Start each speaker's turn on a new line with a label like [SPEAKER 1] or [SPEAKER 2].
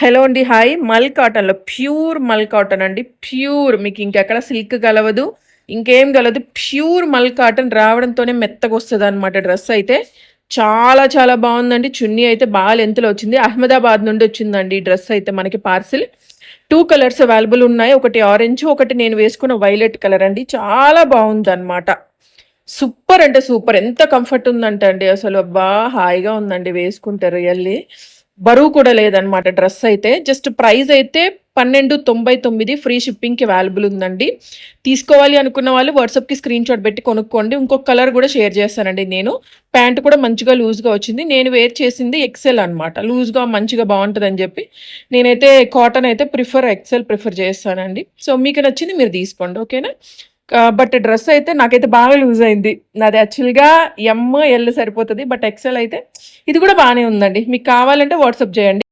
[SPEAKER 1] Hello అండి hi. మల్ కాటన్లో ప్యూర్ మల్ కాటన్ అండి. ప్యూర్. మీకు ఇంకెక్కడ సిల్క్ కలవదు ఇంకేం కలదు ప్యూర్ మల్ కాటన్ రావడంతోనే మెత్తగా వస్తుంది అనమాట డ్రెస్ అయితే. చాలా చాలా బాగుందండి. చున్నీ అయితే బాగా లెంత్లో వచ్చింది. అహ్మదాబాద్ నుండి వచ్చిందండి ఈ డ్రెస్ అయితే మనకి పార్సిల్. టూ కలర్స్ అవైలబుల్ ఉన్నాయి. ఒకటి ఆరెంజ్ ఒకటి నేను వేసుకున్న వైలెట్ కలర్ అండి. చాలా బాగుంది అనమాట సూపర్ అంటే సూపర్ ఎంత కంఫర్ట్ ఉందంటే అండి. అసలు అబ్బా హాయిగా ఉందండి వేసుకుంటారు రియల్లీ. బరువు కూడా లేదనమాట డ్రెస్ అయితే. జస్ట్ ప్రైస్ అయితే పన్నెండు తొంభై తొమ్మిది ఫ్రీ షిప్పింగ్కి అవైలబుల్ ఉందండి. తీసుకోవాలి అనుకున్న వాళ్ళు వాట్సాప్కి స్క్రీన్ షాట్ పెట్టి కొనుక్కోండి. ఇంకొక కలర్ కూడా షేర్ చేస్తానండి నేను. ప్యాంట్ కూడా మంచిగా లూజ్గా వచ్చింది. నేను వేర్ చేసింది ఎక్సెల్ అనమాట లూజ్గా మంచిగా బాగుంటుందని చెప్పి నేనైతే కాటన్ అయితే ప్రిఫర్ ఎక్సెల్ ప్రిఫర్ చేస్తానండి. సో మీకు నచ్చింది మీరు తీసుకోండి. ఓకేనా? బట్ డ్రెస్ అయితే నాకైతే బాగా లూజ్ అయింది. నాది యాక్చువల్గా ఎమ్ ఎల్ సరిపోతుంది బట్ ఎక్సెల్ అయితే ఇది కూడా బాగానే ఉందండి. మీకు కావాలంటే వాట్సాప్ చేయండి.